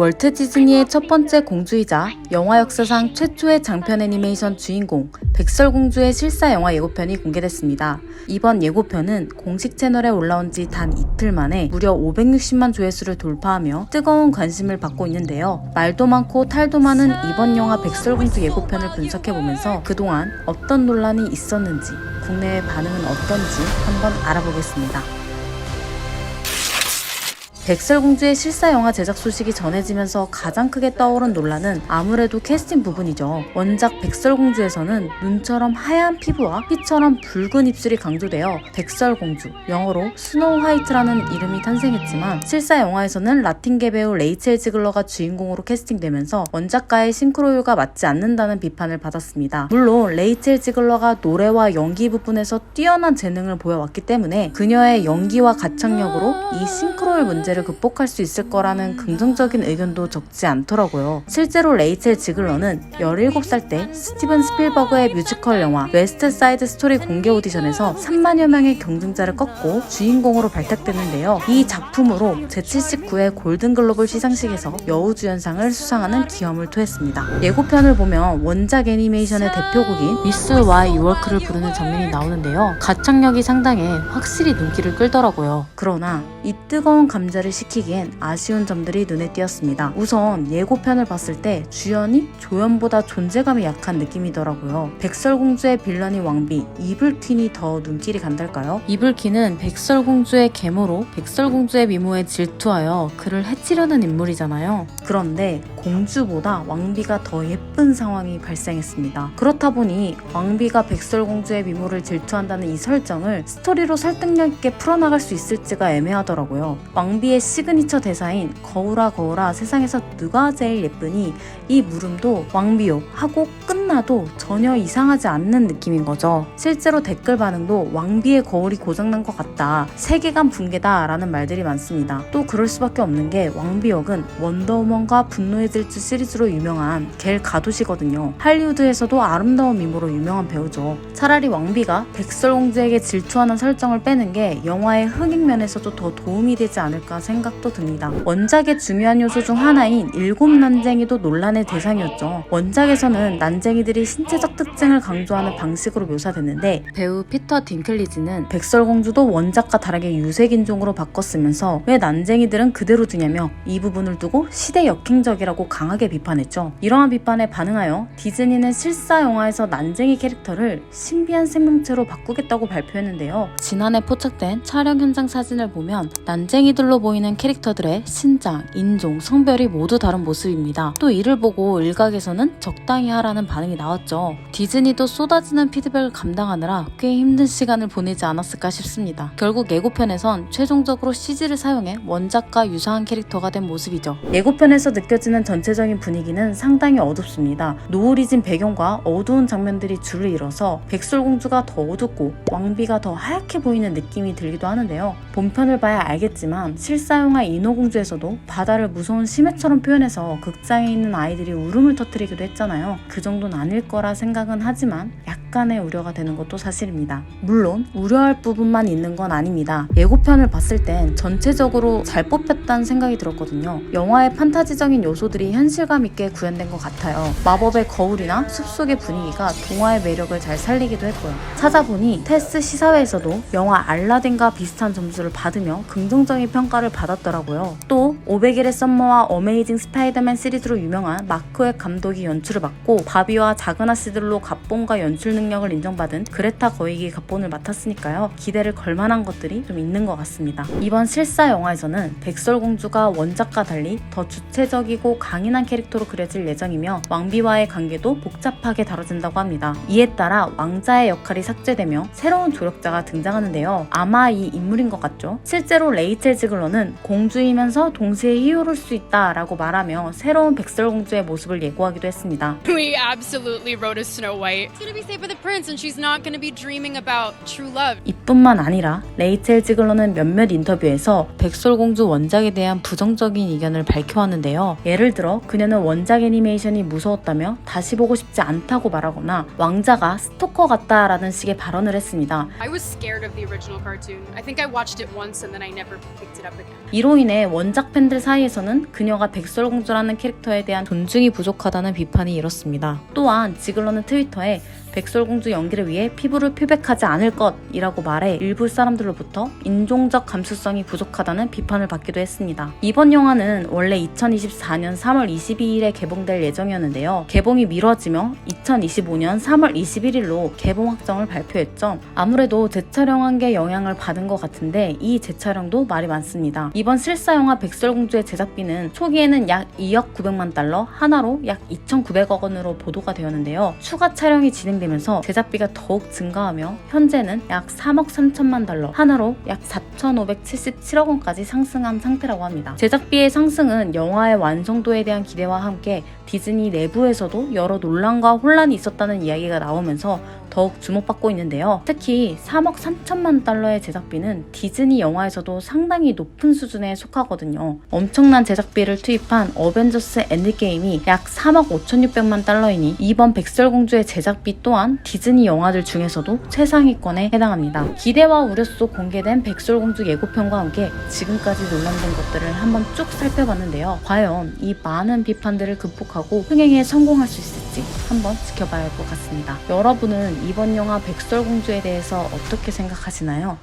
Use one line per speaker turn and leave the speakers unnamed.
월트 디즈니의 첫 번째 공주이자 영화 역사상 최초의 장편 애니메이션 주인공 백설공주의 실사 영화 예고편이 공개됐습니다. 이번 예고편은 공식 채널에 올라온 지 단 이틀 만에 무려 560만 조회수를 돌파하며 뜨거운 관심을 받고 있는데요. 말도 많고 탈도 많은 이번 영화 백설공주 예고편을 분석해보면서 그동안 어떤 논란이 있었는지 국내의 반응은 어떤지 한번 알아보겠습니다. 백설공주의 실사 영화 제작 소식이 전해지면서 가장 크게 떠오른 논란은 아무래도 캐스팅 부분이죠. 원작 백설공주에서는 눈처럼 하얀 피부와 피처럼 붉은 입술이 강조되어 백설공주, 영어로 스노우 화이트라는 이름이 탄생했지만 실사 영화에서는 라틴계 배우 레이첼 지글러가 주인공으로 캐스팅되면서 원작과의 싱크로율과 맞지 않는다는 비판을 받았습니다. 물론 레이첼 지글러가 노래와 연기 부분에서 뛰어난 재능을 보여왔기 때문에 그녀의 연기와 가창력으로 이 싱크로율 문제 를 극복할 수 있을 거라는 긍정적인 의견도 적지 않더라고요. 실제로 레이첼 지글러는 17살 때 스티븐 스필버그의 뮤지컬 영화 웨스트 사이드 스토리 공개 오디션에서 3만여 명의 경쟁자를 꺾고 주인공으로 발탁됐는데요. 이 작품으로 제79회 골든글로벌 시상식에서 여우주연상을 수상하는 기염을 토했습니다. 예고편을 보면 원작 애니메이션의 대표곡인 미스 와이 유월크를 부르는 장면이 나오는데요. 가창력이 상당해 확실히 눈길을 끌더라고요. 그러나 이 뜨거운 감자 를 식히기엔 아쉬운 점들이 눈에 띄었습니다. 우선 예고편을 봤을 때 주연이 조연보다 존재감이 약한 느낌이더라고요. 백설공주의 빌런이 왕비 이불퀸이 더 눈길이 간달까요? 이불퀸은 백설공주의 계모로 백설공주의 미모에 질투하여 그를 해치려는 인물이잖아요. 그런데 공주보다 왕비가 더 예쁜 상황이 발생했습니다. 그렇다 보니 왕비가 백설공주의 미모를 질투한다는 이 설정을 스토리로 설득력 있게 풀어나갈 수 있을지가 애매하더라고요. 왕비 의 시그니처 대사인 거울아 거울아 세상에서 누가 제일 예쁘니 이 물음도 왕비요 하고 끝나도 전혀 이상하지 않는 느낌인 거죠. 실제로 댓글 반응도 왕비의 거울이 고장난 것 같다. 세계관 붕괴다 라는 말들이 많습니다. 또 그럴 수밖에 없는 게 왕비 역은 원더우먼과 분노의 질주 시리즈로 유명한 겔 가도시거든요. 할리우드에서도 아름다운 미모로 유명한 배우죠. 차라리 왕비가 백설공주에게 질투하는 설정을 빼는 게 영화의 흥행 면에서도 더 도움이 되지 않을까 생각도 듭니다. 원작의 중요한 요소 중 하나인 일곱 난쟁이도 논란의 대상이었죠. 원작에서는 난쟁이들이 신체적 특징을 강조하는 방식으로 묘사됐는데 배우 피터 딩클리지는 백설공주도 원작과 다르게 유색인종으로 바꿨으면서 왜 난쟁이들은 그대로 두냐며 이 부분을 두고 시대 역행적이라고 강하게 비판했죠. 이러한 비판에 반응하여 디즈니는 실사 영화에서 난쟁이 캐릭터를 신비한 생명체로 바꾸겠다고 발표했는데요. 지난해 포착된 촬영 현장 사진을 보면 난쟁이들로 보 이는 캐릭터들의 신장, 인종, 성별이 모두 다른 모습입니다. 또 이를 보고 일각에서는 적당히 하라는 반응이 나왔죠. 디즈니도 쏟아지는 피드백을 감당하느라 꽤 힘든 시간을 보내지 않았을까 싶습니다. 결국 예고편에선 최종적으로 CG를 사용해 원작과 유사한 캐릭터가 된 모습이죠. 예고편에서 느껴지는 전체적인 분위기는 상당히 어둡습니다. 노을이 진 배경과 어두운 장면들이 줄을 이뤄서 백설공주가 더 어둡고 왕비가 더 하얗게 보이는 느낌이 들기도 하는데요. 본편을 봐야 알겠지만 실사 영화 인어공주에서도 바다를 무서운 심해처럼 표현해서 극장에 있는 아이들이 울음을 터뜨리기도 했잖아요. 그 정도는 아닐 거라 생각은 하지만 약 간의 우려가 되는 것도 사실입니다. 물론 우려할 부분만 있는 건 아닙니다. 예고편을 봤을 땐 전체적으로 잘 뽑혔다는 생각이 들었거든요. 영화의 판타지적인 요소들이 현실감 있게 구현된 것 같아요. 마법의 거울이나 숲속의 분위기가 동화의 매력을 잘 살리기도 했고요. 찾아보니 테스 시사회에서도 영화 알라딘과 비슷한 점수를 받으며 긍정적인 평가를 받았더라고요. 또 500일의 썸머와 어메이징 스파이더맨 시리즈로 유명한 마크의 감독이 연출을 맡고 바비와 작은 아씨들로 각본과 연출 능력을 인정받은 그레타 거이기 각본을 맡았으니까요. 기대를 걸 만한 것들이 좀 있는 것 같습니다. 이번 실사 영화에서는 백설공주가 원작과 달리 더 주체적이고 강인한 캐릭터로 그려질 예정이며 왕비와의 관계도 복잡하게 다뤄진다고 합니다. 이에 따라 왕자의 역할이 삭제되며 새로운 조력자가 등장하는데요. 아마 이 인물인 것 같죠? 실제로 레이첼 지글러는 공주이면서 동 시에 히어로일 수 있다라고 말하며 새로운 백설공주의 모습을 예고하기도 했습니다.
We absolutely wrote a Snow White. She's gonna be saved by the prince, and she's not gonna be dreaming about true love.
이뿐만 아니라 레이첼 지글러는 몇몇 인터뷰에서 백설공주 원작에 대한 부정적인 의견을 밝혀왔는데요. 예를 들어 그녀는 원작 애니메이션이 무서웠다며 다시 보고 싶지 않다고 말하거나 왕자가 스토커 같다라는 식의 발언을 했습니다.
I was scared of the original cartoon. I think I watched it once and then I never picked it up again.
이로 인해 원작 팬들 사람들 사이에서는 그녀가 백설공주라는 캐릭터에 대한 존중이 부족하다는 비판이 일었습니다. 또한 지글러는 트위터에 백설공주 연기를 위해 피부를 표백하지 않을 것이라고 말해 일부 사람들로부터 인종적 감수성이 부족하다는 비판을 받기도 했습니다. 이번 영화는 원래 2024년 3월 22일에 개봉될 예정이었는데요. 개봉이 미뤄지며 2025년 3월 21일로 개봉 확정을 발표했죠. 아무래도 재촬영한 게 영향을 받은 것 같은데 이 재촬영도 말이 많습니다. 이번 실사 영화 백설공주의 제작비는 초기에는 약 2억 900만 달러, 하나로 약 2,900억 원으로 보도가 되었는데요. 추가 촬영이 진행 되면서 제작비가 더욱 증가하며 현재는 약 3억 3천만 달러, 하나로 약 4,577억 원까지 상승한 상태라고 합니다. 제작비의 상승은 영화의 완성도에 대한 기대와 함께 디즈니 내부에서도 여러 논란과 혼란이 있었다는 이야기가 나오면서 더욱 주목받고 있는데요. 특히 3억 3천만 달러의 제작비는 디즈니 영화에서도 상당히 높은 수준에 속하거든요. 엄청난 제작비를 투입한 어벤져스 엔드게임이 약 3억 5,600만 달러이니 이번 백설공주의 제작비 또한 디즈니 영화들 중에서도 최상위권에 해당합니다. 기대와 우려 속 공개된 백설공주 예고편과 함께 지금까지 논란된 것들을 한번 쭉 살펴봤는데요. 과연 이 많은 비판들을 극복하고 흥행에 성공할 수 있을 지 한번 지켜봐야 할 것 같습니다. 여러분은 이번 영화 백설공주에 대해서 어떻게 생각하시나요?